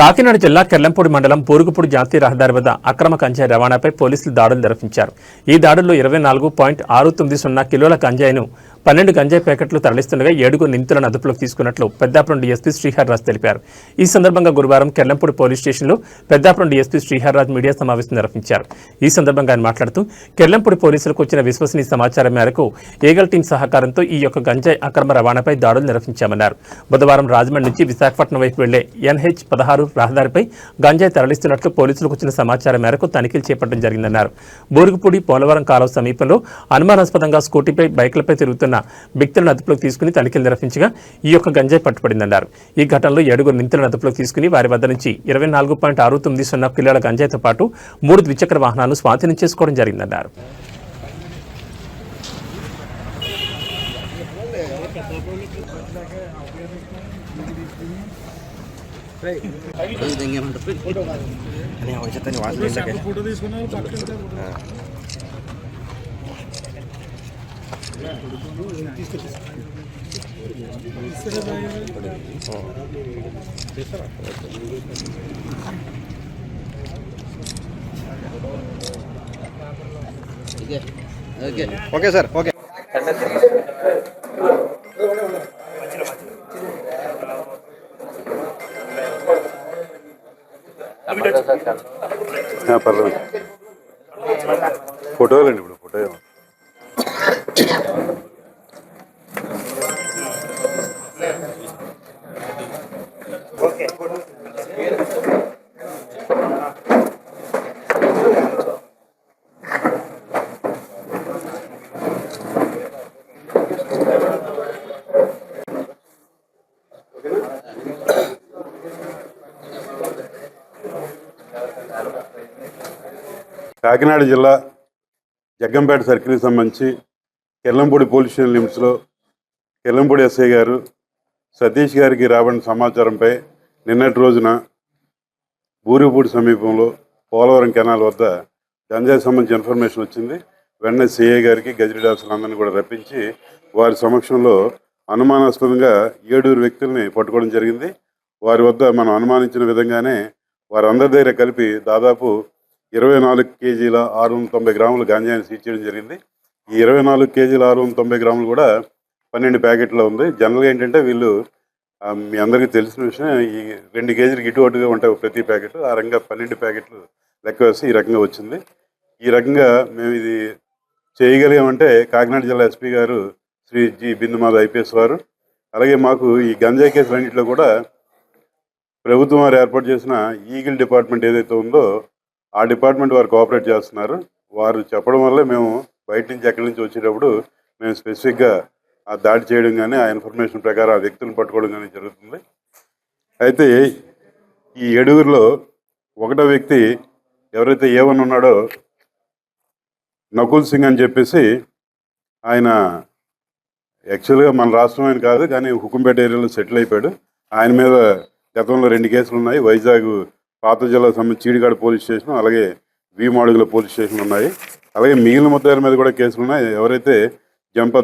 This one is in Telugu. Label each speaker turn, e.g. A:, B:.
A: కాకినాడ జిల్లా కెర్లంపూడి మండలం పూరుగుపూడి జాతీయ రహదారి వద్ద అక్రమ కంజాయి రవాణాపై పోలీసులు దాడులు నిర్వహించారు. ఈ దాడుల్లో ఇరవై నాలుగు పాయింట్ ఆరు తొమ్మిది సున్నా కిలోల కంజాయిను పన్నెండు గంజాయి ప్యాకెట్లు తరలిస్తుండగా ఏడుగురు నిందితులను అదుపులోకి తీసుకున్నట్లు పెద్దాపురం డీఎస్పీ శ్రీహర్రాజ్ తెలిపారు. ఈ సందర్భంగా గురువారం కెల్లంపూడి పోలీస్ స్టేషన్లో పెద్దాపురం డీఎస్పీ శ్రీహర్రాజ్ మీడియా సమావేశం నిర్వహించారు. ఈ సందర్భంగా ఆయన మాట్లాడుతూ కెల్లంపూడి పోలీసులకు వచ్చిన విశ్వసనీయ సమాచారం మేరకు ఏగల్ టీం సహకారంతో ఈ యొక్క గంజాయి అక్రమ రవాణాపై దాడులు నిర్వహించామన్నారు. బుధవారం రాజమండ్రి నుంచి విశాఖపట్నం వైపు వెళ్ళే ఎన్హెచ్ పదహారు రహదారిపై గంజాయి తరలిస్తున్నట్లు పోలీసులకు వచ్చిన సమాచారం మేరకు తనిఖీలు చేపట్టడం జరిగిందన్నారు. బోరుగుపూడి పోలవరం కాలువ సమీపంలో అనుమానాస్పదంగా స్కూటీపై బైకులపై తిరుగుతున్న వ్యక్తులను అదుపులోకి తీసుకుని తనిఖీలు నిర్వహించగా ఈ యొక్క గంజాయి పట్టుబడిందన్నారు ఈ ఘటనలో ఏడుగురు నిందితులను అదుపులోకి తీసుకుని వారి వద్ద నుంచి ఇరవై నాలుగు పాయింట్ ఆరు తొమ్మిది సున్నా కిలోల గంజాయితో పాటు మూడు ద్విచక్ర వాహనాలను స్వాధీనం చేసుకోవడం జరిగిందన్నారు
B: ఫోటో తీసుకున్నారు ఓకే ఓకే సార్. ఓకే.
C: పర్లేదు. ఫోటోలండి ఇప్పుడు ఫోటో కాకినాడ జిల్లా జగ్గంపేట సర్కిల్కి సంబంధించి కెల్లంపూడి పోలీస్ స్టేషన్ లిమిట్స్లో కెల్లంపూడి ఎస్ఐ గారు సతీష్ గారికి రాబడిన సమాచారంపై నిన్నటి రోజున బూరిపూడి సమీపంలో పోలవరం కెనాల్ వద్ద గంజాయి సంబంధించి ఇన్ఫర్మేషన్ వచ్చింది. వెంటనే సిఐ గారికి గజరీ అందరినీ కూడా రప్పించి వారి సమక్షంలో అనుమానాస్పదంగా ఏడుగురు వ్యక్తుల్ని పట్టుకోవడం జరిగింది. వారి వద్ద మనం అనుమానించిన విధంగానే వారందరి దగ్గర కలిపి దాదాపు ఇరవై నాలుగు కేజీల ఆరు వందల తొంభై గ్రాముల గాంజాయిని సీజ్ చేయడం జరిగింది. ఈ ఇరవై నాలుగు కేజీల ఆరు వందల తొంభై గ్రాములు కూడా పన్నెండు ప్యాకెట్లో ఉంది. జనరల్గా ఏంటంటే వీళ్ళు మీ అందరికీ తెలిసిన విషయం ఈ రెండు కేజీలకు ఇటు అటుగా ఉంటాయి ప్రతి ప్యాకెట్. ఆ రకంగా పన్నెండు ప్యాకెట్లు లెక్క వేస్తే ఈ రకంగా వచ్చింది. ఈ రకంగా మేము ఇది చేయగలిగామంటే కాకినాడ జిల్లా ఎస్పీ గారు శ్రీ జి బిందుమాధ ఐపీఎస్ వారు అలాగే మాకు ఈ గంజాయి కేసులన్నింటిలో కూడా ప్రభుత్వం వారు ఏర్పాటు చేసిన ఈగిల్ డిపార్ట్మెంట్ ఏదైతే ఉందో ఆ డిపార్ట్మెంట్ వారు కోఆపరేట్ చేస్తున్నారు. వారు చెప్పడం వల్లే మేము బయట నుంచి ఎక్కడి నుంచి వచ్చేటప్పుడు మేము స్పెసిఫిక్గా ఆ దాడి చేయడం కానీ ఆ ఇన్ఫర్మేషన్ ప్రకారం ఆ వ్యక్తులను పట్టుకోవడం కానీ జరుగుతుంది. అయితే ఈ ఏడుగురిలో ఒకటో వ్యక్తి ఎవరైతే ఏమని ఉన్నాడో నకుల్ సింగ్ అని చెప్పేసి ఆయన యాక్చువల్గా మన రాష్ట్రం ఆయన కాదు కానీ హుకుంపేట ఏరియాలో సెటిల్ అయిపోయాడు. ఆయన మీద గతంలో రెండు కేసులు ఉన్నాయి. వైజాగ్ పాత జిల్లా సంబంధించి చీడిగాడ పోలీస్ స్టేషన్ అలాగే వీమాడుగుల పోలీస్ స్టేషన్ ఉన్నాయి. అలాగే మిగిలిన ముద్దాయిల మీద కూడా కేసులు ఉన్నాయి ఎవరైతే జంప